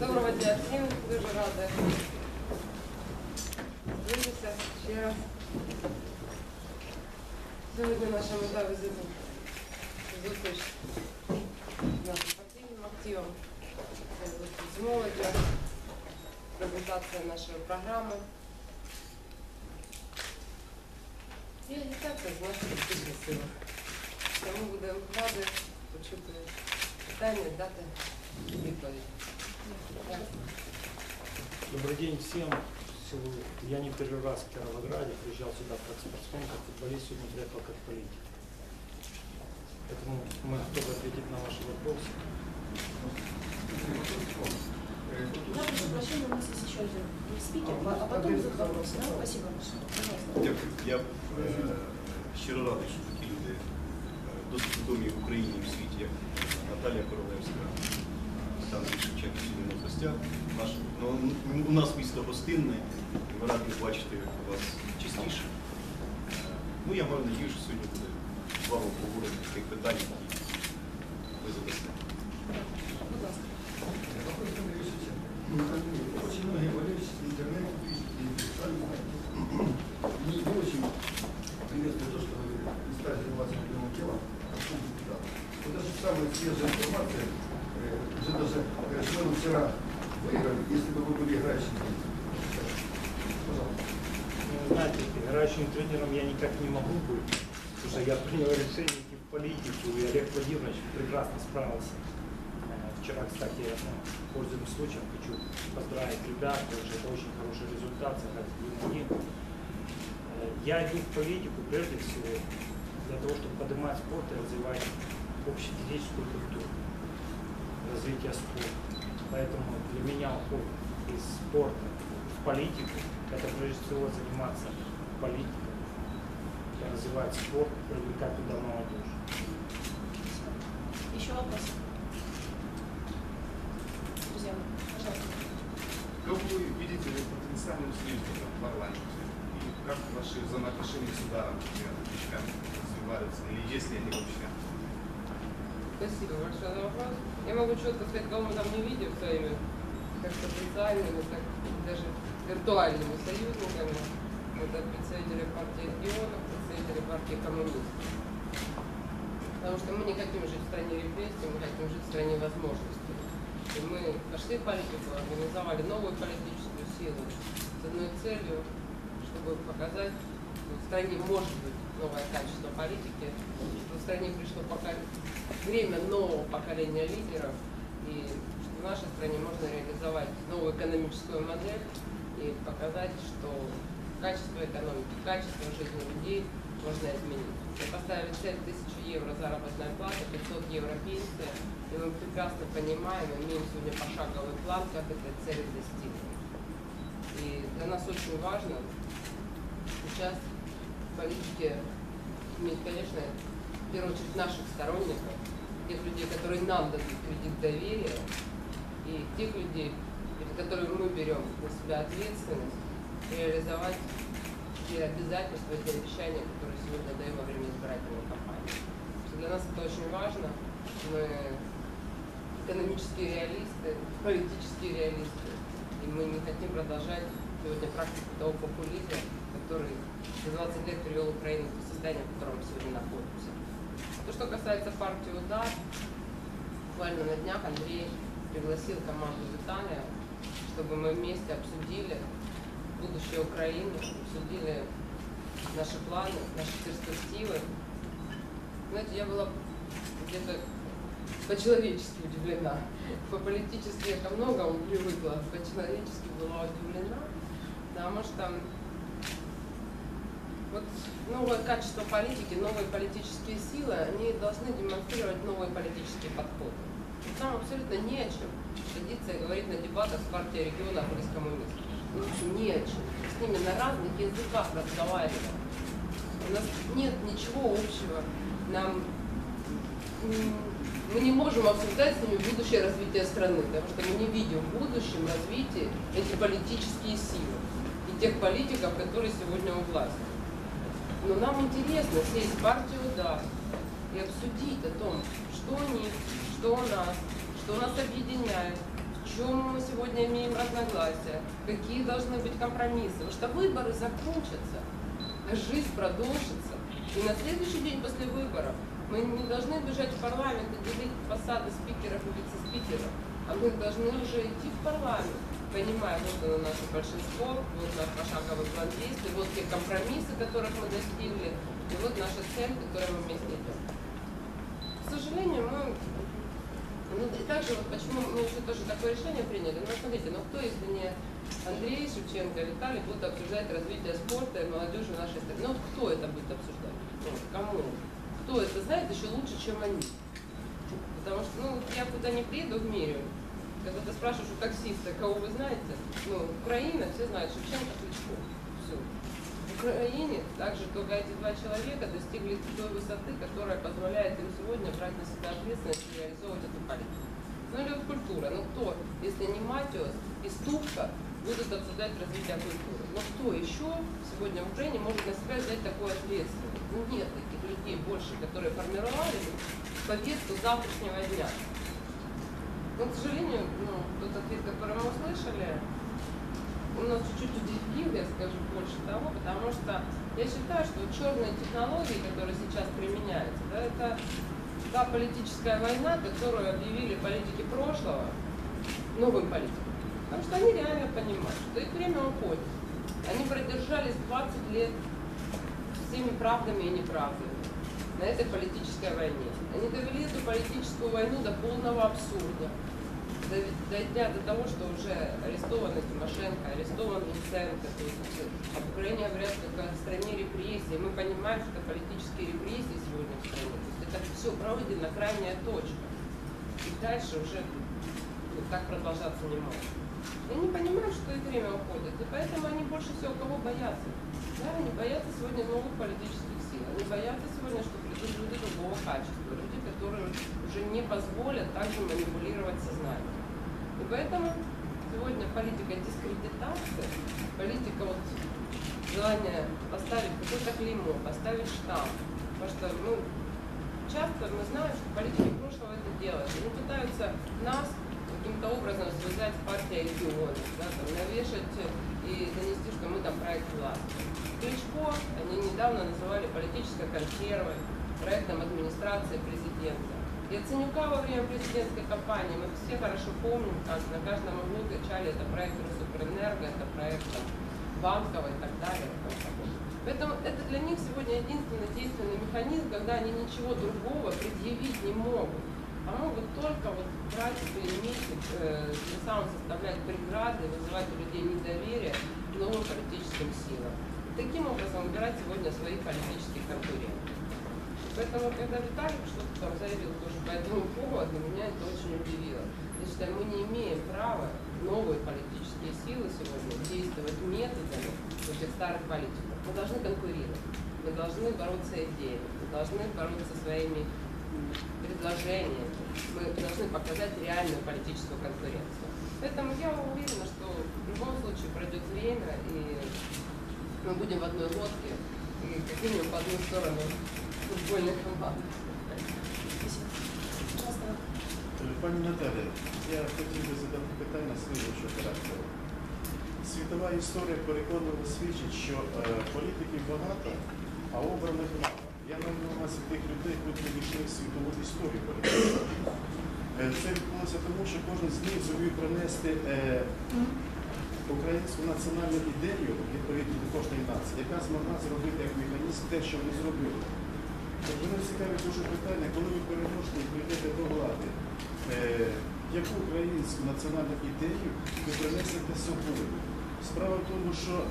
Доброго дня всім, дуже рада. Дивіться ще раз. Сьогодні наша мета візиту зустріч нашим партійним активом, зустріч з молоддю, презентація нашої програми. І агітація з наших політичних сил. Тому будемо раді почути питання, дати відповідь. Добрый день всем. Сегодня- Я не первый раз в Кировограде, приезжал сюда как спортсмен, как футболист, сегодня приехал как политик. Поэтому мы готовы ответить на ваши вопросы. Я прошу прощения, у нас есть еще один спикер, а потом будут вопросы. Да? Спасибо большое. Пожалуйста. Дякую. Я е, щиро радий, що такі люди е, досить відомі в Україні і в світі, як Наталія Королевська, Олександр Шевченко сьогодні на гостях. Наш, ну, м- у нас місто гостинне, і ми раді бачити вас частіше. Е, Ну, я маю надію, що сьогодні буде з вами обговорити тих питань, які ви задасте. Будь ласка. Вопрос номер еще Ну, Очень многие болельщики интернет пишут, и сами знаете. Не, не очень приветствую то, что вы не стали заниматься любимым делом, а в том да. Вот даже самая свежая информация, если бы вы были играющим Пожалуйста. Ну, знаете, играющим тренером я никак не могу быть, потому что я принял решение идти в политику, и Олег Владимирович прекрасно справился. Э, Вчера, кстати, я, ну, пользуясь случаем, хочу поздравить ребят, потому что это очень хороший результат. Э, Я иду в политику прежде всего для того, чтобы поднимать спорт и развивать общефизическую культуру, развитие спорта. Поэтому для меня уход из спорта в политику – это прежде всего заниматься политикой, развивать спорт, привлекать туда молодежь. Еще вопросы? Друзья пожалуйста. Как вы видите потенциальную союзника в парламенте? И как ваши взаимоотношения с ударом, например, развиваются? Или есть ли они вообще? Спасибо большое за вопрос. Я могу четко сказать, кого мы там не видим своими как потенциальными, так даже виртуальными союзниками. Это представители партии регионов, представители партии коммунистов. Потому что мы не хотим жить в стране репрессий, мы хотим жить в стране возможностей. И мы пошли в политику, организовали новую политическую силу с одной целью, чтобы показать, в стране может быть новое качество политики, в стране пришло пока- время нового поколения лидеров, и в нашей стране можно реализовать новую экономическую модель и показать, что качество экономики, качество жизни людей можно изменить. Мы поставили цель 1000 евро заработная плата, 500 евро пенсия, и мы прекрасно понимаем, имеем сегодня пошаговый план, как этой цели достигнуть. И для нас очень важно сейчас в политике иметь, конечно, в первую очередь наших сторонников, тех людей, которые нам дадут кредит доверия, и тех людей, перед которыми мы берем на себя ответственность, реализовать те обязательства, те обещания, которые сегодня даем во время избирательной кампании. Для нас это очень важно. Мы экономические реалисты, политические реалисты, и мы не хотим продолжать сегодня практику того популизма, который за 20 лет привел Украину в то состояние, в котором мы сегодня находимся. То, что касается партии «Удар», буквально на днях Андрей пригласил команду Виталия, чтобы мы вместе обсудили будущее Украины, обсудили наши планы, наши перспективы. Знаете, я была где-то по-человечески удивлена. По-политически я ко многому привыкла, по-человечески была удивлена, потому что вот новое качество политики, новые политические силы, они должны демонстрировать новые политические подходы. И Нам абсолютно не о чем садиться и говорить на дебатах с партией регионов или с коммунистами. Ну, не о чем. С ними на разных языках разговариваем. У нас нет ничего общего. Нам мы не можем обсуждать с ними будущее развитие страны, потому что мы не видим в будущем развития эти политические силы и тех политиков, которые сегодня у власти. Но нам интересно сесть в партию «Да» и обсудить о том, что они, что нас, что нас объединяет, в чем мы сегодня имеем разногласия, какие должны быть компромиссы. Потому что выборы закончатся, а жизнь продолжится. И на следующий день после выборов мы не должны бежать в парламент и делить посады спикеров и вице-спикеров, а мы должны уже идти в парламент, понимая, вот оно наше большинство, вот наш пошаговый план действий, вот те компромиссы, которых мы достигли, и вот наша цель, к которой мы вместе идем. К сожалению, мы ну и также вот почему мы еще тоже такое решение приняли. Ну смотрите, ну кто если не Андрей Шевченко, Виталий будут обсуждать развитие спорта и молодежи в нашей стране. Ну кто это будет обсуждать? Ну, кому? Кто это знает еще лучше, чем они? Потому что, ну, я куда не приеду в мире, когда ты спрашиваешь у таксиста, кого вы знаете, ну, Украина, все знают Шевченко, Кличко. Все. В Украине также только эти два человека достигли той высоты, которая позволяет им сегодня брать на себя ответственность и реализовывать эту политику. Ну или вот культура. Ну кто, если не Матиос и Ступка, будут обсуждать развитие культуры? Ну кто еще сегодня в Украине может на себя взять такую ответственность? Ну нет таких людей больше, которые формировали повестку завтрашнего дня. Но, к сожалению, ну, тот ответ, который мы услышали, у нас чуть-чуть удивил, я скажу больше того, потому что я считаю, что черные технологии, которые сейчас применяются, да, это та политическая война, которую объявили политики прошлого новым политикам. Потому что они реально понимают, что их время уходит. Они продержались 20 лет всеми правдами и неправдами на этой политической войне. Они довели эту политическую войну до полного абсурда дой- дойдя до того, что уже арестована Тимошенко, арестован Луценко, то есть об Украине говорят как о стране репрессий. Мы понимаем, что политические репрессии сегодня в стране. То есть это все пройдена крайняя точка. И дальше уже ну, так продолжаться не может. И они понимают, что их время уходит, и поэтому они больше всего кого боятся. Да, они боятся сегодня новых политических сил. Они боятся сегодня, что придут люди другого качества, которые уже не позволят также манипулировать сознанием. И поэтому сегодня политика дискредитации, политика вот желания поставить какое-то клеймо, поставить штамп. Потому что ну, часто мы знаем, что политики прошлого это делают. Они пытаются нас каким-то образом связать с партией регионов, да, там, навешать и донести, что мы там проект власти. Кличко они недавно называли политической консервой, проектом администрации президента. Яценюка во время президентской кампании мы все хорошо помним, как на каждом углу кричали, это проект Росуперэнерго, это проект там, банков и так далее. Поэтому это для них сегодня единственный действенный механизм, когда они ничего другого предъявить не могут. А могут только вот брать и иметь, э, самым составлять преграды, вызывать у людей недоверие к новым политическим силам. И таким образом выбирать сегодня своих политических конкурентов. Поэтому, когда Виталик что-то там заявил тоже по этому поводу, меня это очень удивило. Я считаю, мы не имеем права новые политические силы сегодня действовать методами этих старых политиков. Мы должны конкурировать, мы должны бороться идеями, мы должны бороться своими предложениями, мы должны показать реальную политическую конкуренцию. Поэтому я уверена, что в любом случае пройдет время, и мы будем в одной лодке, и как минимум по одну сторону футбольной команды. Пані Наталі, я хотів би задати питання слідуючого характеру. Світова історія переконливо свідчить, що е, політиків багато, а обраних мало. Я маю на увазі тих людей, які війшли в світову історію політичну. Е, Це відбулося тому, що кожен з них зумів принести е, українську національну ідею відповідно до кожної нації, яка змогла зробити як механізм те, що вони зробили. От Мене цікавить дуже питання, коли ви переможете і прийдете до влади, е, яку українську національну ідею ви принесете з собою? Справа в тому, що е,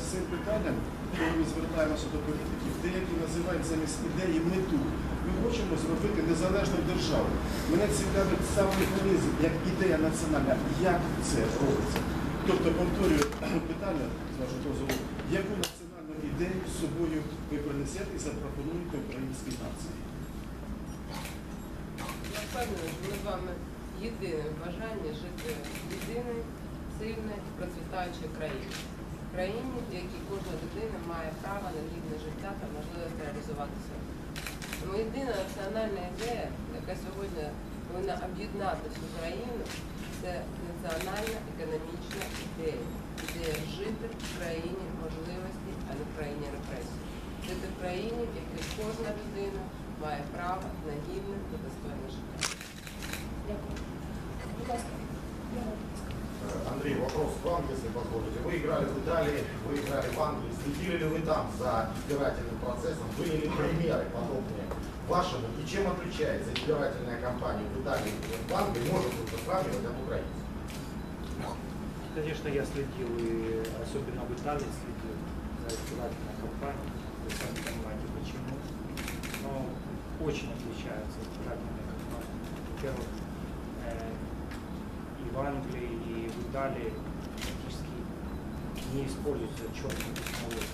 з цим питанням, коли ми звертаємося до політиків, деякі називають замість ідеї мету. Ми хочемо зробити незалежну державу. Мене цікавить сам механізм, як ідея національна, як це робиться. Тобто, повторюю питання, з вашого дозволу, яку національну ідею з собою ви принесете і запропонуєте українській нації? Що ми з вами єдине бажання жити в єдиній, сильній, процвітаючій країні. Країні, в якій кожна людина має право на гідне життя та можливість реалізувати себе. Тому єдина національна ідея, яка сьогодні повинна об'єднати всю країну. Це національна економічна К вам, если позволите. Вы играли в Италии, вы играли в Англии. Следили ли вы там за избирательным процессом? Были ли примеры подобные вашему? И чем отличается избирательная кампания в Италии и в Англии? Может быть, сравнивать от украинцев? Конечно, я следил, и особенно в Италии следил за избирательной кампанией. Вы сами понимаете, почему. Но очень отличаются избирательные кампании. Во-первых, э, и в Англии, и в Италии практически не используются черные технологии.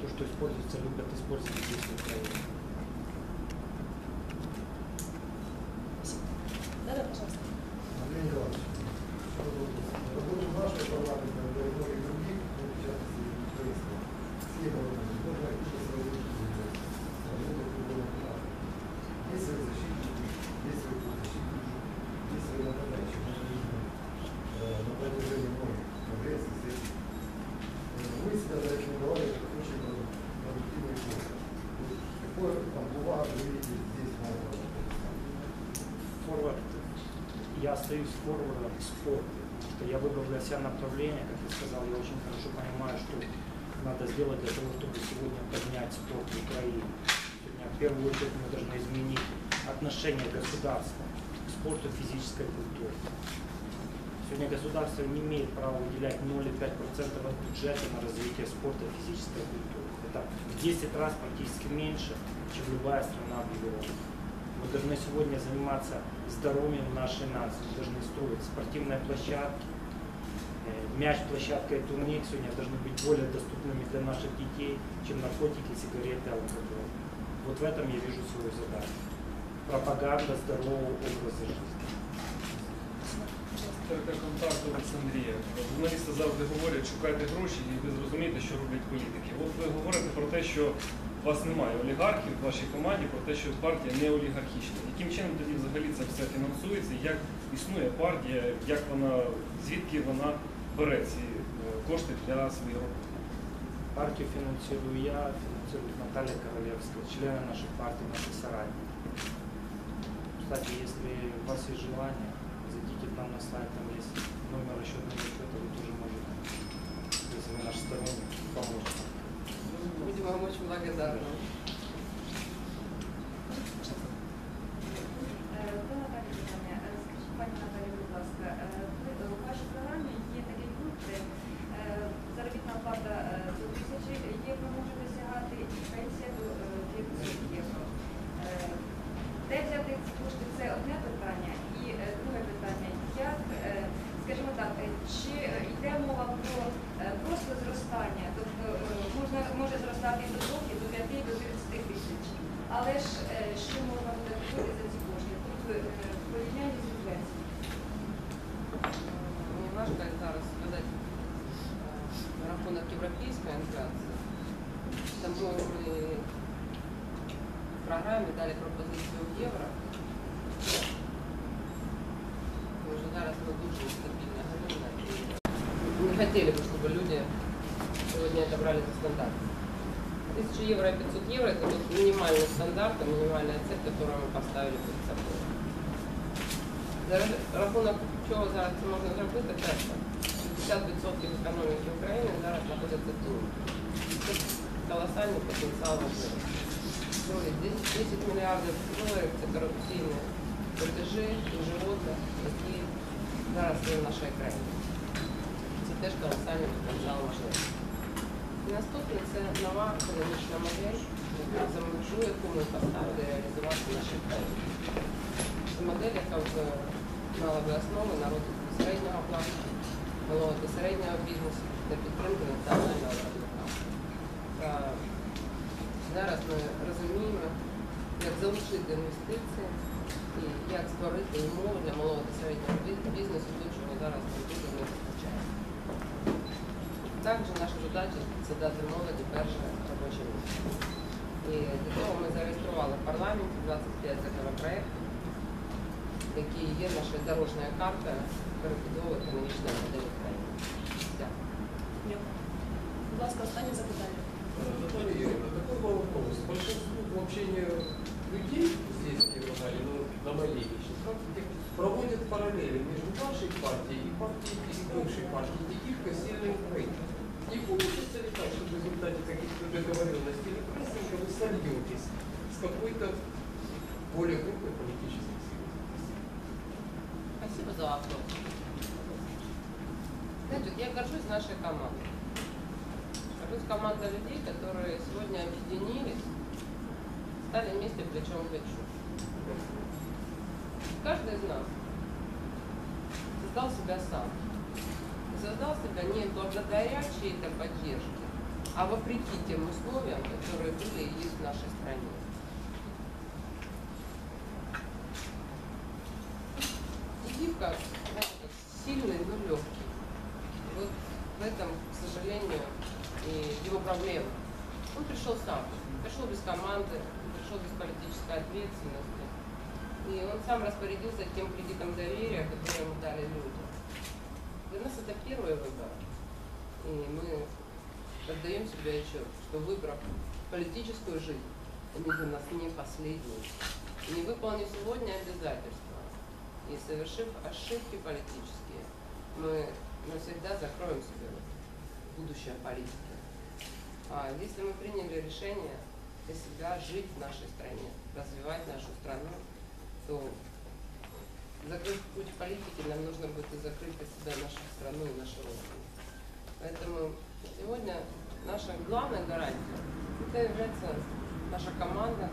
То, что используется, любят использовать здесь, в Украине. Спасибо. Да-да, пожалуйста. Андрей Николаевич, работу нашей парламента, да и многих других, ну, в частности, правительства, все парламенты, можно какие-то свои работу кругом права. Есть свои защитники, есть свои защитники, есть свои нападающие, мы видим э, на протяжении многих конгрессов, сессий. Э, Вы себя зарекомендовали как очень э, продуктивный гость. Какое там бумага вы видите здесь, в новом Форвард. Я остаюсь форвардом в спорте. потому что Я выбрал для себя направление, как я сказал, я очень хорошо понимаю, что надо сделать для того, чтобы сегодня поднять спорт в Украине. Сегодня в первую очередь мы должны изменить отношение государства к спорту физической культуре. Сегодня государство не имеет права выделять 0,5% от бюджета на развитие спорта и физической культуры. Это в 10 раз практически меньше, чем любая страна в Европе. Мы должны сегодня заниматься здоровьем нашей нации. Мы должны строить спортивные площадки. Э, Мяч, площадка и турник сегодня должны быть более доступными для наших детей, чем наркотики, сигареты, алкоголь. Вот в этом я вижу свою задачу. Пропаганда здорового образа жизни. Це контакт Олександрія. Журналісти завжди говорять, шукайте гроші і ви зрозумієте, що роблять політики. От ви говорите про те, що у вас немає олігархів в вашій команді, про те, що партія не олігархічна. Яким чином тоді взагалі це все фінансується? Як існує партія, як вона, звідки вона бере ці е, кошти для своєї роботи? Партию финансирую я, финансирует Наталья Королевская, члены нашей партии, наши соратники. Кстати, если у вас есть желание, зайдите к нам на сайт, там есть номер расчетного счета, вы тоже можете, если вы наш сторонник, помочь. Будем вам очень благодарны. рахунок європейської інфляції. Тому ми в програмі дали пропозицію в євро. Тому що зараз ми дуже стабільна гривна. І не хотели бы, чтобы люди сегодня это брали за стандарт. 1000 евро и 500 евро – это вот минимальный стандарт, и минимальная цель, которую мы поставили перед собой. За рахунок чого зараз це можна зробити, перше. 50% економіки України зараз знаходяться тут. Це колосальний потенціал можливості. Друге, 10, 10 мільярдів доларів це корупційні платежі і животи, які зараз є в нашій країні. Це теж колосальний потенціал можливості. І наступне це нова економічна модель, яка за межу, яку ми поставили реалізувати в нашій країні. Це модель, яка б мала би основи на розвитку середнього класу, малого та середнього бізнесу та підтримки національного виробника. Зараз ми розуміємо, як залучити інвестиції і як створити умови для малого та середнього бі- бізнесу, тут, чого зараз дуже не вистачає. Також наша задача це дати молоді перше робоче місце. І для того ми зареєстрували в парламенті 25 законопроєктів. які є наша дорожня карта перебудови економічної моделі країни. Дякую. Дякую. Будь ласка, останнє запитання. Наталья Юрьевна, такой вопрос. Большинство вообще не людей здесь в Кировограде, ну, на моей личной практике, проводят параллели между вашей партией и партией и бывшей партией Никитка Сильной Украины. Не получится ли так, что в результате каких-то договоренностей или прессинга вы сольетесь с какой-то более крупной политической силой? Спасибо за вопрос. Я горжусь нашей командой. Горжусь командой людей, которые сегодня объединились, стали вместе плечом к плечу. Каждый из нас создал себя сам. И создал себя не благодаря чьей-то поддержке, а вопреки тем условиям, которые были и есть в нашей стране. Египка знаете, сильный, но легкий. Вот в этом, к сожалению, и его проблема. Он пришел сам, пришел без команды, пришел без политической ответственности. И он сам распорядился тем кредитом доверия, который ему дали люди. Для нас это первый выбор. И мы отдаем себе отчет, что выбрав политическую жизнь, они для нас не последний. И не выполнив сегодня обязательства и совершив ошибки политические, мы навсегда закроем себе будущее политики. А если мы приняли решение для себя жить в нашей стране, развивать нашу страну, то закрыть путь политики нам нужно будет и закрыть от себя нашу страну и нашу родину. Поэтому сегодня наша главная гарантия это является наша команда,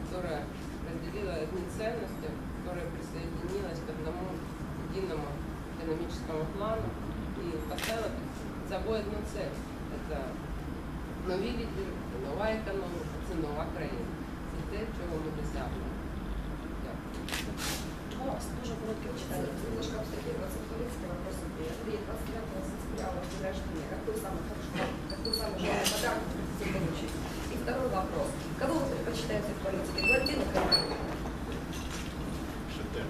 которая разделила одни ценности, которая присоединилась к одному единому экономическому плану и поставила перед собой одну цель. Это нові лідери, це нова економіка, це нова країна. Це те, чого ми досягнемо. Дуже коротке питання. Немножко абстрагироваться от политики, вопрос. Андрей, 29 сентября у вас день рождения. Какой самый хороший, какой самый желанный подарок вы хотите получить? И второй вопрос. Кого вы предпочитаете в политике, блондинок или? Шатен.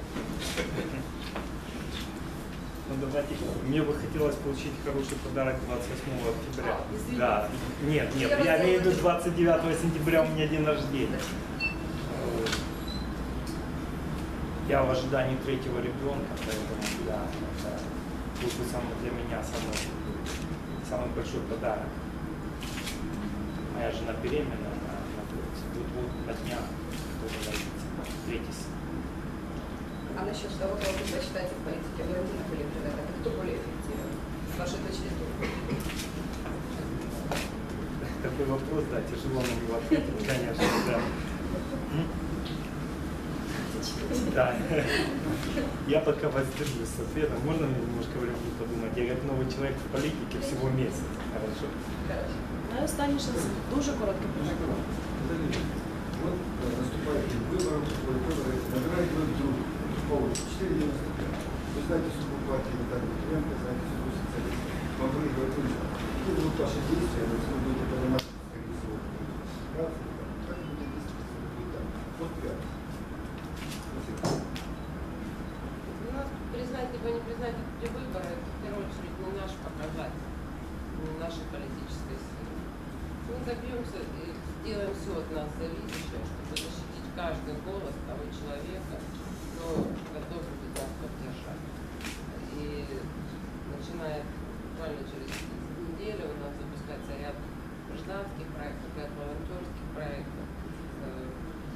Мне бы хотелось получить хороший подарок 28 октября. А, да. Нет, нет, Я я, имею в виду делаю. 29 сентября у меня день рождения. Я в ожидании третьего ребенка, поэтому да, это был бы самый для меня самый, самый большой подарок. Моя жена беременна, она находится. Вот, вот на днях тоже родится. Третий сын. А насчет того, кого вы предпочитаете в политике, блондинок или брюнеток, кто более эффективен? С вашей точки зрения. Такой вопрос, да, тяжело на него ответить, конечно, да. Да. Я пока воздержусь с ответом. Можно мне немножко времени подумать? Я как новый человек в политике всего месяц. Хорошо. Хорошо. Найостанніше дуже коротке питання. Вот э, наступает выборы, выборы, набирает повод 4,95. Вы знаете судьбу партии Натальи Кириенко, знаете судьбу социалистов. Выигрывать трудно. Какие будут ваши действия, если вы будете понимать, скорее как вы будете действовать? Вот. Спасибо. У нас признать либо не признать эти выборы, это наш показатель, политической силы. Мы добьемся и сделаем все от нас зависящее, чтобы защитить каждый голос того человека, кто готов будет нас поддержать. И начиная буквально через неделю у нас запускается ряд гражданских проектов, ряд волонтерских проектов э,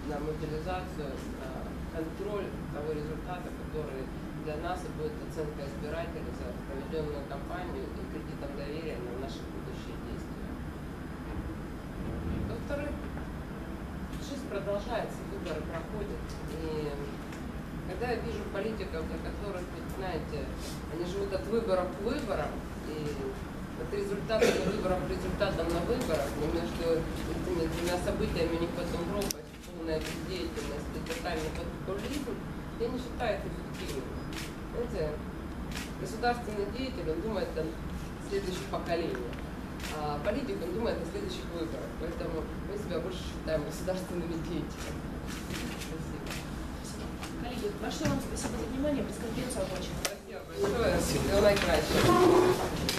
на мобилизацию, на контроль того результата, который для нас и будет оценка избирателей за проведенную кампанию и кредитом доверия на наши будущие действия. Во-вторых, жизнь продолжается, выборы проходят. Когда я вижу политиков, для которых, знаете, они живут от выборов к выборам, и от результата на выборах к результатам на выборах, но между этими двумя событиями у них потом пропасть, полная бездеятельность и тотальный популизм, я не считаю их эффективным. Знаете, государственный деятель, он думает о следующих поколениях, а политик, он думает о следующих выборах. Поэтому мы себя больше считаем государственными деятелями. Большое вам спасибо за внимание. Пресс-конференция окончена. Спасибо большое. Всего наикращего.